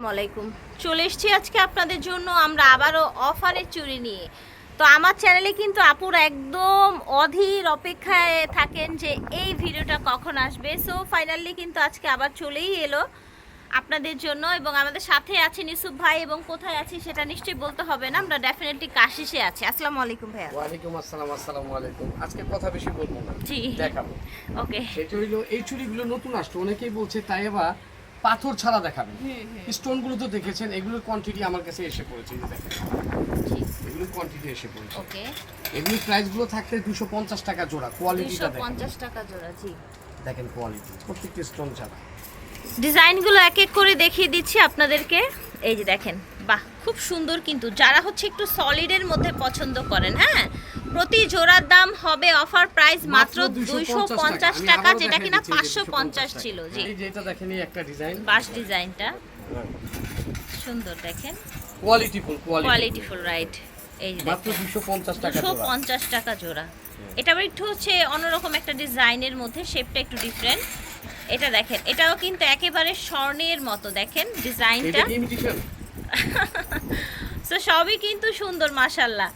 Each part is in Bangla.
আসসালামাইকুম চলে এসেছি আজকে আপনাদের জন্য। আমরা আবারও অফারের চুরি নিয়ে। তো আমার চ্যানেলে কিন্তু আপুর একদম অধীর অপেক্ষায় থাকেন যে এই ভিডিওটা কখন আসবে। সো ফাইনালি কিন্তু আজকে আবার চলেই এলো আপনাদের জন্য এবং আমাদের সাথে আছেন ইউসুফ ভাই এবং কোথায় আছি সেটা নিশ্চয়ই বলতে হবে না। আমরা ডেফিনেটলি কাশিসে আছি। আসসালামু আলাইকুম ভাইয়া। ওয়ালাইকুম আসসালাম আসসালামু আলাইকুম আজকে কথা বেশি বলব না। জি। দেখাবো। ওকে। সেটা হইল এই চুরিগুলো নতুন আসছে। অনেকেই বলছে তাই এবার পাথর ছাড়া দেখাবেন। স্টোনগুলো তো দেখেছেন এগুলোর কোয়ান্টিটি আমার কাছে এসে পড়েছে দেখেন। এগুলোর কোয়ান্টিটি এসে পড়েছে। ওকে। এগুলোর প্রাইসগুলো থাকতে দুশো পঞ্চাশ টাকা জোড়া কোয়ালিটিটা দেখেন। পঞ্চাশ টাকা জোড়া জি। দেখেন কোয়ালিটি প্রত্যেকটা স্টোন ছাড়া। ডিজাইনগুলো এক এক করে দেখিয়ে দিচ্ছি আপনাদেরকে। এই যে দেখেন বাহ খুব সুন্দর কিন্তু। যারা হচ্ছে একটু সলিডের মধ্যে পছন্দ করেন হ্যাঁ? প্রতি জোড়ার দাম হবে অফার প্রাইস মাত্র দুইশো পঞ্চাশ আমি টাকা যেটা কিনা দিচ্ছি, এই যে পাঁচশো পঞ্চাশ ছিল জি। এই যে এটা দেখেন এই একটা ডিজাইন। বাস ডিজাইনটা। সুন্দর দেখেন। কোয়ালিটিফুল কোয়ালিটিফুল রাইট এই মাত্র দুশো পঞ্চাশ টাকা দুশো জোড়া। পঞ্চাশ টাকা জোড়া। এটা আবার একটু হচ্ছে অন্যরকম একটা ডিজাইনের মধ্যে শেপটা একটু ডিফারেন্ট এটা দেখেন এটাও কিন্তু একেবারে স্বর্ণের মতো দেখেন ডিজাইনটা। তো সবই কিন্তু সুন্দর মাশাল্লাহ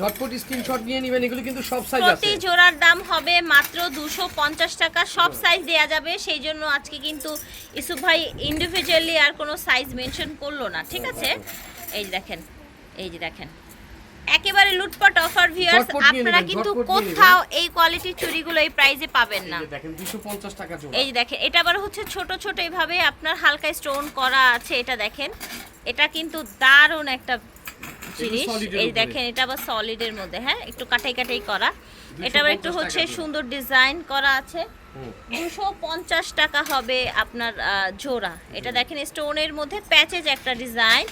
ঝটপট স্ক্রিনশট নিয়ে নেবেন এগুলো কিন্তু সব সাইজ আছে। প্রতি জোড়ার দাম হবে মাত্র দুশো পঞ্চাশ টাকা সব সাইজ দেয়া যাবে সেই জন্য আজকে কিন্তু ইসুফ ভাই ইন্ডিভিজুয়ালি আর কোনো সাইজ মেনশন করল না ঠিক আছে? এই যে দেখেন এই যে দেখেন। একেবারে লুটপাট অফার ভিউয়ার্স আপনারা কিন্তু। কোথাও এই কোয়ালিটির চুড়িগুলো এই প্রাইজে পাবেন না। দেখেন 250 টাকা জোড়া। এই যে দেখেন এটা আবার হচ্ছে ছোট ছোট এইভাবে আপনার হালকা স্টোন করা আছে এটা দেখেন। এটা কিন্তু দারুণ একটা জিনিস। এই দেখেন এটা আবার সলিডের মধ্যে হ্যাঁ? একটু কাটাই কাটাই করা। এটা আবার একটু হচ্ছে সুন্দর ডিজাইন করা আছে। দুশো পঞ্চাশ টাকা হবে আপনার জোড়া। এটা দেখেন স্টোনের মধ্যে প্যাচেজ একটা ডিজাইন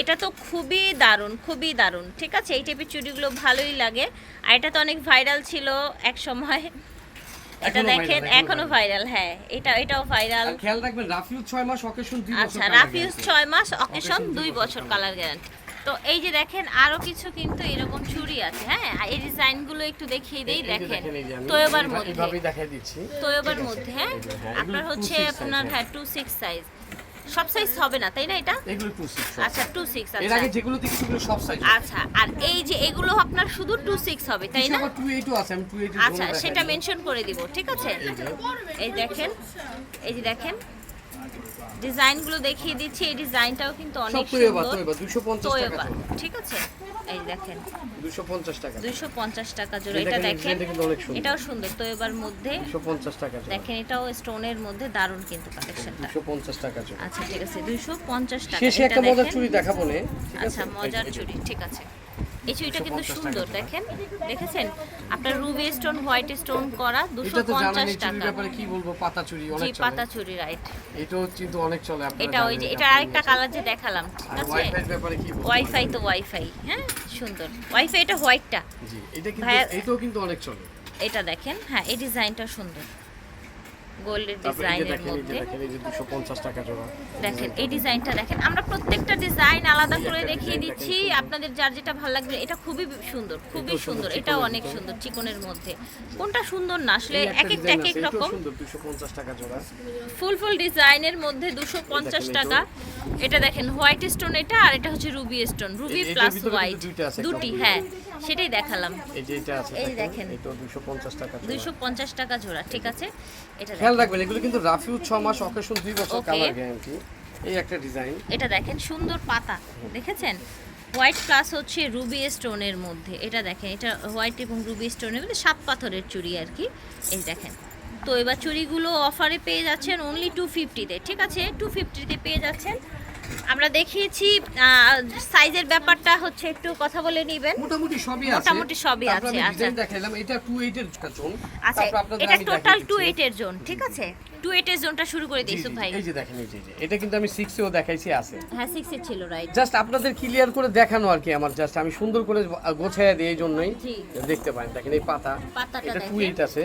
এটা তো খুবই দারুণ খুবই দারুণ ঠিক আছে? এই টাইপের চুড়িগুলো ভালোই লাগে। আর এটা তো অনেক ভাইরাল ছিল এক সময়। এটা দেখেন এখনও ভাইরাল হ্যাঁ। এটা এটাও ভাইরাল খেয়াল রাখবেন রাফিউজ 6 মাস অকেশন 2 বছর আচ্ছা রাফিউজ guarantee। ছয় মাস অকেশন Occasion দুই দুই বছর বছর কালার গ্যারান্টি তো এই যে দেখেন আরও কিছু কিন্তু এরকম চুড়ি আছে হ্যাঁ? আর এই ডিজাইনগুলো একটু দেখিয়ে দেই দেখেন। তোয়বার মধ্যে। এইভাবেই দেখাই দিচ্ছি। তোয়বার মধ্যে হ্যাঁ? হ্যাঁ, আপনার হচ্ছে আপনার হ্যাঁ। টু সিক্স সাইজ সব সাইজ হবে না তাই না এটা? এগুলো 2 6 আচ্ছা টু সিক্স এর আচ্ছা। আগে যেগুলো দেখেছি এগুলো সব সাইজ আচ্ছা আর এই যে এগুলো আপনার শুধু টু সিক্স হবে তাই না? আবার 2 8 আছে আমি 2 8 আচ্ছা সেটা মেনশন করে দিব ঠিক আছে? এই দেখেন এই যে দেখেন ডিজাইনগুলো দেখিয়ে দিচ্ছি। এই ডিজাইনটাও কিন্তু অনেক সুন্দর। 250 ঠিক আছে? এই দেখেন। 250 টাকা। দুইশো পঞ্চাশ টাকা জোড়া। এটা দেখেন, সুন্দর। এটাও সুন্দর। তোয়বার মধ্যে 250 টাকা দেখেন এটাও স্টোনের মধ্যে দারুণ কিন্তু কালেকশনটা 250 টাকা জোড়া। আচ্ছা ঠিক আছে। দুইশো পঞ্চাশ টাকা। শেষে একটা মজার চুড়ি দেখাবো নে। আচ্ছা মজার চুড়ি। ঠিক আছে। এই চুড়িটা কিন্তু সুন্দর দেখেন? দেখেছেন? আপনার রুবি স্টোন হোয়াইট স্টোন করা দুশো এটা তো জানেন পঞ্চাশ এই চুড়ির টাকা। ব্যাপারে কি বলব পাতা চুড়ি অনেক পাতা চুড়ি রাইট এটাও কিন্তু অনেক চলে আপনারা এটা ওই যে এটা আরেকটা কালার যে দেখালাম ঠিক আছে? ওয়াইফাই ব্যাপারে কি বলব? ওয়াইফাই তো ওয়াইফাই হ্যাঁ? সুন্দর। ওয়াইফাই এটা হোয়াইটটা। জি এটা কিন্তু এটাও কিন্তু অনেক চলে। এটা দেখেন হ্যাঁ এই ডিজাইনটা সুন্দর। গোল্ডের ডিজাইনের মধ্যে। দেখেন এই যে 250 টাকা জোড়া। দেখেন এই ডিজাইনটা দেখেন। আমরা প্রত্যেকটা ডিজাইন আলাদা করে দেখিয়ে দিচ্ছি। আপনাদের যার যেটা ভালো লাগবে এটা খুবই সুন্দর খুবই সুন্দর এটাও অনেক সুন্দর চিকনের মধ্যে। কোনটা সুন্দর না আসলে এক একটা এক এক রকম। সুন্দর 250 টাকা জোড়া। ফুল ফুল ডিজাইনের মধ্যে দুশো পঞ্চাশ টাকা। এটা দেখেন হোয়াইট স্টোন এটা আর এটা হচ্ছে ruby stone ruby plus white. দুটি হ্যাঁ। সেটাই দেখালাম। এই যে এটা আছে এই দেখেন দেখেন। 250 টাকা জোড়া দুইশো পঞ্চাশ টাকা জোড়া ঠিক আছে? এটা খেয়াল। রাখবেন এগুলো কিন্তু রাফিউজ 6 মাস অকেশন 2 বছর কালার গ্যারান্টি এই একটা ডিজাইন এটা দেখেন সুন্দর পাতা দেখেছেন? হোয়াইট প্লাস হচ্ছে রুবি স্টোনের মধ্যে। এটা দেখেন এটা হোয়াইট এবং রুবি স্টোনের মধ্যে সাত পাথরের চুড়ি আর কি। এই দেখেন। তো এবার চুড়িগুলো অফারে পেয়ে যাচ্ছেন অনলি টু ফিফটিতে ঠিক আছে? টু ফিফটিতে পেয়ে যাচ্ছেন। আমরা দেখিয়েছি সাইজের ব্যাপারটা হচ্ছে একটু কথা বলে নেবেন। মোটামুটি সবই আছে। মোটামুটি সবই আছে, আচ্ছা। দেখাইলাম এটা 28 এর জোন আচ্ছা এটা টোটাল দেখিয়ে টু দিচ্ছি। এইটের জোন ঠিক আছে? টু এইটের জোনটা শুরু করে দিই ভাই। এই যে দেখেন এই যে এটা কিন্তু আমি 6 এও দেখাইছি আছে। হ্যাঁ সিক্স এর ছিল রাইট জাস্ট আপনাদের ক্লিয়ার করে দেখানো আর কি আমার জাস্ট আমি সুন্দর করে গোছায় দিই এই জন্যই। দেখতে পারেন দেখেন এই পাতা। পাতাটা এটা দেখেন। 28 আছে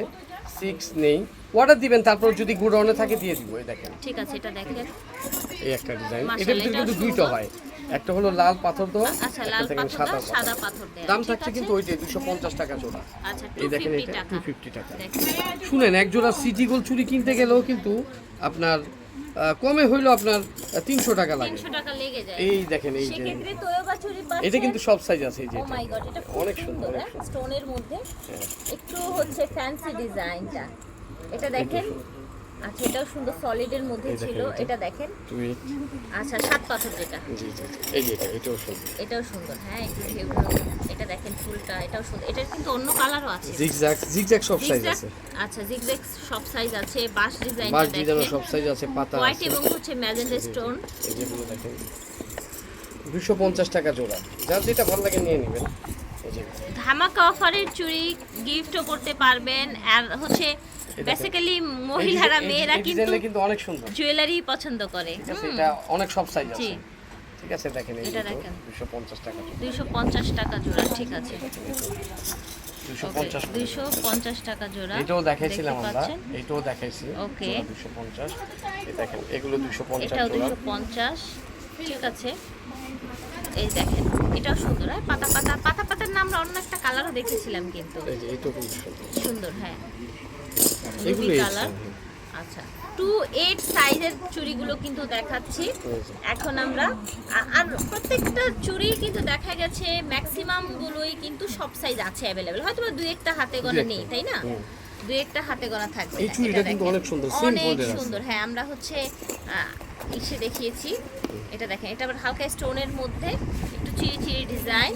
6 নেই। অর্ডার দিবেন তারপর যদি গোডাউনে থাকে দিয়ে দিব এই দেখেন। ঠিক আছে এটা দেখেন। এই একটা ডিজাইন এটার ভিতরে কিন্তু দুইটা হয়। একটা হলো লাল পাথর দেওয়া আচ্ছা সাদা পাথর। সাদা পাথর দেয়া। দাম থাকছে? কিন্তু ওইটাই দুশো পঞ্চাশ টাকা জোড়া। আচ্ছা এই দেখেন এটা টু ফিফটি টাকা। শুনেন এক জোড়া সিটি গোল চুরি কিনতে গেলেও কিন্তু আপনার কমে হইল আপনার তিনশো টাকা লাগে। তিনশো টাকা লেগে যায়। এই দেখেন এই যে। এটা কিন্তু সব সাইজ আছে যে ও এটা। মাই গড এটা খুব অনেক সুন্দর, অনেক হ্যাঁ স্টোনের মধ্যে হ্যাঁ। একটু হচ্ছে ফ্যান্সি ডিজাইনটা এটা দেখেন আচ্ছা এটাও সুন্দর সলিডের মধ্যে ছিল। এটা। দেখেন। আচ্ছা সাত পাথর যেটা। জি জি এই যে এটা এটাও সুন্দর। এটাও সুন্দর। হ্যাঁ একটু এটা দেখেন ফুলটা এটাও সুন্দর। এটার কিন্তু অন্য কালারও আছে। জিগজ্যাগ জিগজ্যাগ সব সাইজ আছে। আচ্ছা জিগজ্যাগ সব সাইজ আছে। বাস ডিজাইন বাস ডিজাইনের দেখেন। সব সাইজ আছে পাতা হোয়াইট এবং হচ্ছে ম্যাজেন্টা স্টোন এই যেগুলো দেখেন। দুশো পঞ্চাশ টাকা জোড়া। যার যেটা ভালো লাগে নিয়ে নেবেন। ধামাকা অফারের চুড়ি গিফটও করতে পারবেন। আর হচ্ছে। বেসিক্যালি মহিলারা মেয়েরা কিন্তু কিন্তু অনেক সুন্দর। জুয়েলারি পছন্দ করে। এটা অনেক সব সাইজ আছে। ঠিক আছে দেখেন এটা দেখেন। দুশো পঞ্চাশ টাকা দুইশো পঞ্চাশ টাকা জোড়া ঠিক আছে। দুশো পঞ্চাশ দুইশো পঞ্চাশ টাকা জোড়া এটাও দেখাইছিলাম আমরা। এটাও দেখাইছি. দুশো পঞ্চাশ। এই দেখেন এগুলো দুশো পঞ্চাশ এটাও জোড়া। দুইশো পঞ্চাশ ঠিক আছে। এই দেখেন এটাও সুন্দর হ্যাঁ পাতা পাতা পাতা পাতার নাম আমরা অন্য একটা কালারও দেখেছিলাম কিন্তু। এই যে এটাও সুন্দর। সুন্দর হ্যাঁ। রুবি কালার আচ্ছা টু এইট সাইজের চুড়িগুলো কিন্তু দেখাচ্ছি। এখন আমরা আর প্রত্যেকটা চুড়ি কিন্তু দেখা গেছে ম্যাক্সিমাম গুলোই কিন্তু সব সাইজ আছে অ্যাভেলেবেল হয়তো দুই একটা হাতে গোনা নেই তাই না। দুই একটা হাতে গোনা থাকবে। এই চুড়িটা কিন্তু অনেক সুন্দর, অনেক। সুন্দর। হ্যাঁ আমরা হচ্ছে ইসে দেখিয়েছি। এটা দেখেন এটা আবার হালকা স্টোনের মধ্যে একটু চিরি চিরি ডিজাইন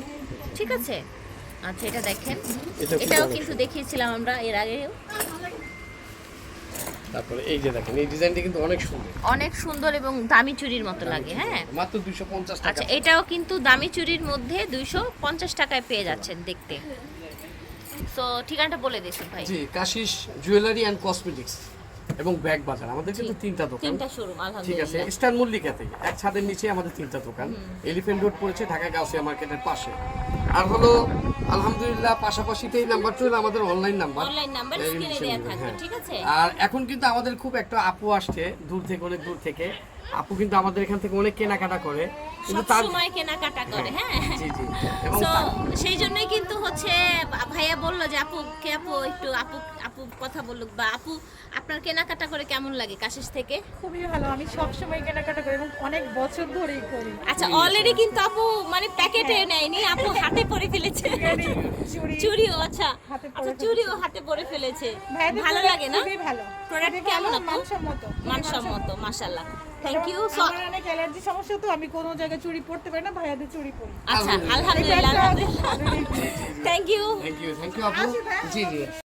ঠিক আছে? আচ্ছা এটা দেখেন। এটাও কিন্তু দেখিয়েছিলাম আমরা এর আগেও। তারপরে এই যে দেখেন এই ডিজাইনটা কিন্তু অনেক সুন্দর। অনেক সুন্দর এবং দামি চুরির মতো লাগে হ্যাঁ। মাত্র দুশো পঞ্চাশ টাকা। আচ্ছা এটাও কিন্তু দামি চুরির মধ্যে দুইশো পঞ্চাশ টাকায় পেয়ে যাচ্ছেন দেখতে। তো ঠিকানাটা বলে দিয়েছেন ভাই। জি কাশিস জুয়েলারি অ্যান্ড কসমেটিক্স এবং ব্যাগ বাজার। আমাদের কিন্তু তিনটা দোকান। তিনটা শোরুম ঠিক আছে আলহামদুলিল্লাহ। স্টার মল্লিকাতে এক ছাদের নিচে আমাদের তিনটা দোকান। এলিফেন্ট রোড পড়েছে ঢাকা গাউসিয়া মার্কেটের পাশে। আর হলো আলহামদুলিল্লাহ পাশাপাশিতে এই নাম্বারটা হলো আমাদের অনলাইন নাম্বার অনলাইন নাম্বার স্ক্রিনে দেয়া থাকবে হ্যাঁ। ঠিক আছে? আর এখন কিন্তু আমাদের খুব একটা আপু আসছে দূর থেকে অনেক দূর থেকে। আপু কিন্তু আমাদের এখান থেকে অনেক কেনাকাটা করে কিন্তু তার সময় কেনাকাটা করে হ্যাঁ। জি জি তো সেই জন্যই কিন্তু হচ্ছে ভাইয়া বলল যে আপু কে আপু? একটু আপু আপু কথা বলুক বা আপু আপনার কেনাকাটা করে কেমন লাগে কাশিস থেকে? খুবই ভালো। আমি সব সময় কেনাকাটা করি এবং অনেক বছর ধরেই করি। আচ্ছা অলরেডি কিন্তু আপু মানে প্যাকেটে নেয়নি আপু হাতে পরে ফেলেছে। চুড়িও আচ্ছা। হাতে আচ্ছা চুড়িও হাতে পরে ফেলেছে। ভালো লাগে না? খুবই ভালো। প্রোডাক্ট কেমন মানসম্মত মানসম্মত। মাশাআল্লাহ। থ্যাংক ইউ আমার অনেক অ্যালার্জি সমস্যা তো আমি কোনো জায়গায় চুরি পরতে পারি না ভাইয়াদের চুরি পড়ি। আচ্ছা আলহামদুলিল্লাহ। আলহামদুলিল্লাহ। Thank you thank you thank you আপু। জি জি।